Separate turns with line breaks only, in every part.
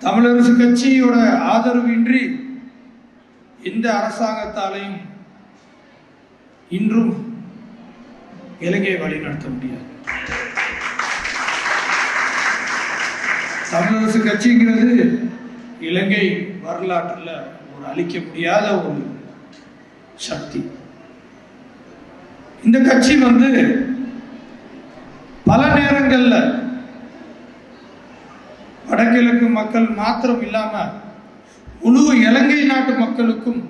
தமிழரசு கட்சியோட ஆதரவு இன்றி எந்த அரசாங்கத்தாலையும் இன்றும் இலங்கையை வழிநடத்த முடியாது. தமிழரசு கட்சிங்கிறது இலங்கை வரலாற்றில் ஒரு அழிக்க முடியாத ஒரு சக்தி. இந்த கட்சி வந்து பல நேரங்களில் வடகிழக்கு மக்கள் மாத்திரம் இல்லாமல் முழு இலங்கை நாட்டு மக்களுக்கும்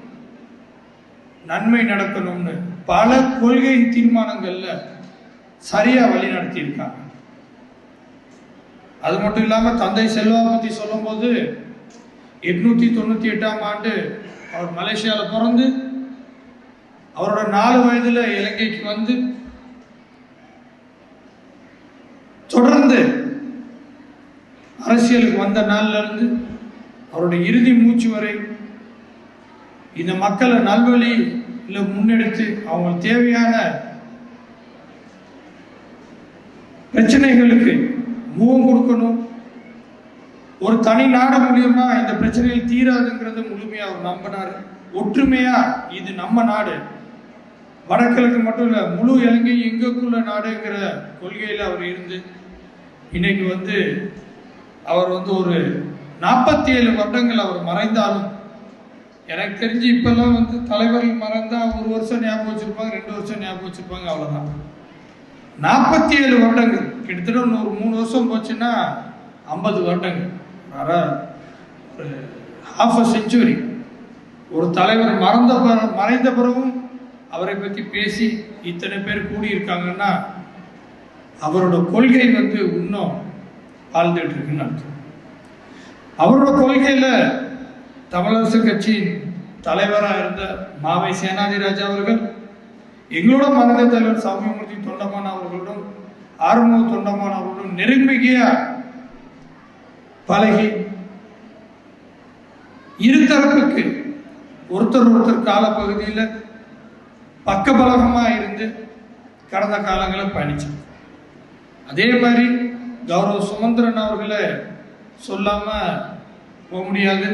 நன்மை நடக்கணும்னு பல கொள்கை தீர்மானங்களில் சரியாக வழி நடத்தியிருக்காங்க அது மட்டும் இல்லாமல் தந்தை செல்வா பற்றி சொல்லும்போது எட்நூத்தி தொண்ணூற்றி எட்டாம் ஆண்டு அவர் மலேசியாவில் பிறந்து அவரோட நாலு வயதில் இலங்கைக்கு வந்து தொடர்ந்து அரசியலுக்கு வந்த நாள்லேருந்து அவருடைய இறுதி மூச்சு வரை இந்த மக்களை நல்வழியில் முன்னெடுத்து அவங்களுக்கு தேவையான பிரச்சனைகளுக்கு முகம் கொடுக்கணும். ஒரு தனி நாடு மூலியமா இந்த பிரச்சனைகள் தீராதுங்கிறத முழுமையா அவர் நம்பினார். ஒற்றுமையா இது நம்ம நாடு. வடகிழக்கு மட்டும் இல்லை முழு இலங்கை எங்களுக்குள்ள நாடுங்கிற கொள்கையில் அவர் இருந்து இன்னைக்கு வந்து அவர் வந்து ஒரு நாற்பத்தி ஏழு வருடங்கள் அவர் மறைந்தாலும் எனக்கு தெரிஞ்சு இப்பெல்லாம் வந்து தலைவர்கள் மறந்தால் ஒரு வருஷம் ஞாபகம் வச்சுருப்பாங்க ரெண்டு வருஷம் ஞாபகம் வச்சுருப்பாங்க அவ்வளோதான் நாற்பத்தி ஏழு வருடங்கள் கிட்டத்தட்ட இன்னொரு ஒரு மூணு வருஷம் போச்சுன்னா ஐம்பது வருடங்கள். வர ஒரு ஹாஃப் அ செஞ்சுரி ஒரு தலைவர் மறந்த பிற- மறைந்த பிறகும் அவரை பற்றி பேசி இத்தனை பேர் கூடியிருக்காங்கன்னா அவரோட கொள்கை வந்து இன்னும் ஆழ்ந்துட்டு இருக்குன்னு அர்த்தம். அவரோட கொள்கையில தமிழரசு கட்சியின் தலைவராக இருந்த மாவை சேனாதிராஜா அவர்கள் எங்களோட மறைந்த தலைவர் சாமிமூர்த்தி தொண்டமான அவர்களுடன் ஆறுமுக தொண்டமான அவர்களுடன் நெருங்கிய பழகி இருதரப்புக்கு ஒருத்தர் ஒருத்தர் காலப்பகுதியில் பக்கபலகமா இருந்து கடந்த காலங்களில் பயணிச்சோம் அதே மாதிரி கௌரவ சுமந்திரன் அவர்களை சொல்லாம போக முடியாது.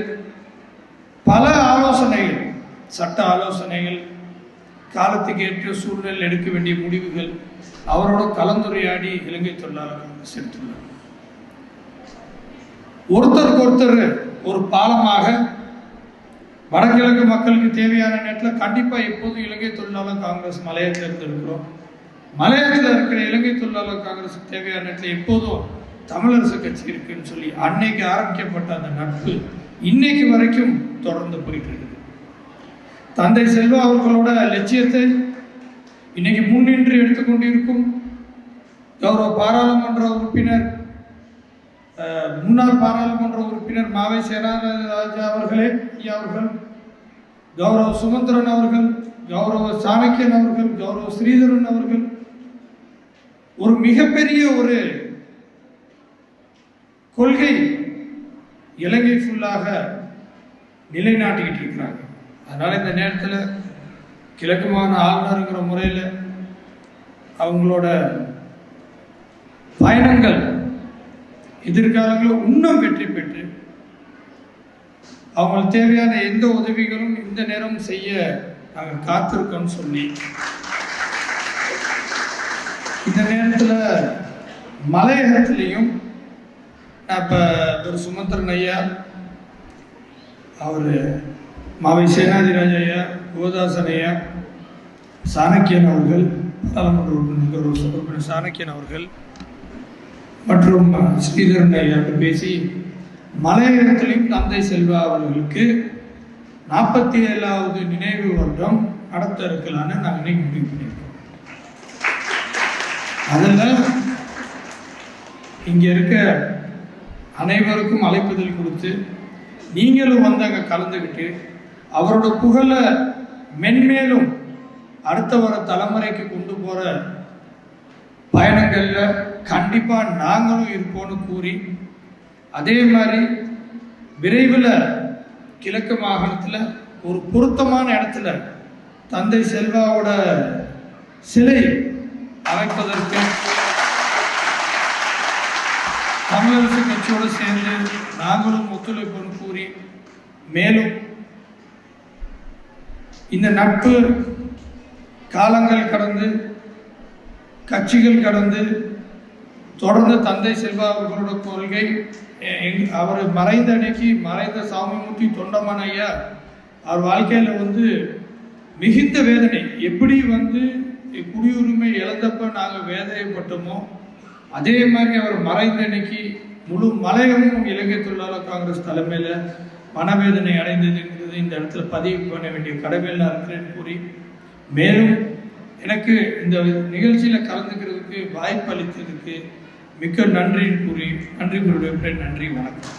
பல ஆலோசனைகள் சட்ட ஆலோசனைகள் காலத்துக்கு ஏற்ற சூழ்நிலை எடுக்க வேண்டிய முடிவுகள் அவரோட கலந்துரையாடி இலங்கை தொழிலாளர் காங்கிரஸ் எடுத்துள்ளார் ஒருத்தருக்கு ஒருத்தர் ஒரு பாலமாக வடகிழக்கு மக்களுக்கு தேவையான நேரத்தில் கண்டிப்பாக எப்போதும் இலங்கை தொழிலாளர் காங்கிரஸ் மலையை தேர்ந்தெடுக்கிறோம் மலையத்தில் இருக்கிற இலங்கை தொழிலாளர் காங்கிரஸுக்கு தேவையான நேரத்தில் எப்போதும் தமிழரசு கட்சி இருக்குன்னு சொல்லி அன்னைக்கு ஆரம்பிக்கப்பட்ட அந்த நட்பு இன்னைக்கு வரைக்கும் தொடர்ந்து போயிட்டு இருக்குது. தந்தை செல்வா அவர்களோட லட்சியத்தை இன்னைக்கு முன்னின்று எடுத்துக்கொண்டிருக்கும் கௌரவ பாராளுமன்ற உறுப்பினர் முன்னாள் பாராளுமன்ற உறுப்பினர் மாவை சேனாராஜா அவர்களே ஐயா அவர்கள் கௌரவ சுமந்திரன் அவர்கள் கௌரவ சாணக்கியன் அவர்கள் கௌரவ ஸ்ரீதரன் அவர்கள் ஒரு மிகப்பெரிய ஒரு கொள்கை இலங்கை ஃபுல்லாக நிலைநாட்டிக்கிட்டு இருக்கிறாங்க. அதனால் இந்த நேரத்தில் கிழக்கு மாகாண ஆளுநருங்கிற முறையில் அவங்களோட பயணங்கள் எதிர்காலங்களில் இன்னும் வெற்றி பெற்று அவங்களுக்கு தேவையான எந்த உதவிகளும் இந்த நேரம் செய்ய நாங்கள் காத்திருக்கோம்னு சொல்லி இந்த நேரத்தில் மலையகத்துலேயும் இப்போ ஒரு சுமந்திரன் ஐயா அவர் மாவை சேனாதிராஜ ஐயா கோதாசன் ஐயா சாணக்கியன் அவர்கள் பாராளுமன்ற உறுப்பினர் ஒரு உறுப்பினர் சாணக்கியன் அவர்கள் மற்றும் ஸ்ரீதரன் ஐயா பேசி மலையகத்திலையும் தந்தை செல்வா அவர்களுக்கு நாற்பத்தி ஏழாவது நினைவு வருடம் நடத்த இருக்கலான்னு நாங்கள் இன்னைக்கு முடிவு பண்ணியிருக்கோம். அதனால் இங்கே இருக்க அனைவருக்கும் அழைப்புதல் கொடுத்து நீங்களும் வந்து அங்கே கலந்துக்கிட்டு அவரோட புகழை மென்மேலும் அடுத்த வர தலைமுறைக்கு கொண்டு போகிற பயணங்களில் கண்டிப்பாக நாங்களும் இருப்போம்னு கூறி அதே மாதிரி விரைவில் கிழக்கு மாகாணத்தில் ஒரு பொருத்தமான இடத்துல தந்தை செல்வாவோட சிலை அமைப்பதற்கு தமிழரசு கட்சியோடு சேர்ந்து நாங்களும் ஒத்துழைப்பு கூறி மேலும் இந்த நட்பு காலங்கள் கடந்து கட்சிகள் கடந்து தொடர்ந்து தந்தை செல்வா அவர்களோட கொள்கை அவர் மறைந்த அன்னைக்கு மறைந்த சாமிமூர்த்தி தொண்டமான ஐயா அவர் வாழ்க்கையில வந்து மிகுந்த வேதனை. எப்படி வந்து குடியூர் இழந்தப்ப நாங்கள் வேதனைப்பட்டோமோ அதே மாதிரி அவர் மறைந்த அன்னைக்கு முழு மலையமும் இலங்கை தொழிலாளர் காங்கிரஸ் தலைமையில் மனவேதனை அடைந்ததுங்கிறது இந்த இடத்துல பதிவு பண்ண வேண்டிய கடமையில் நான் கூறி மேலும் எனக்கு இந்த நிகழ்ச்சியில் கலந்துக்கிறதுக்கு வாய்ப்பு அளித்ததுக்கு மிக்க நன்றி கூறி நன்றி கூறிய நன்றி வணக்கம்.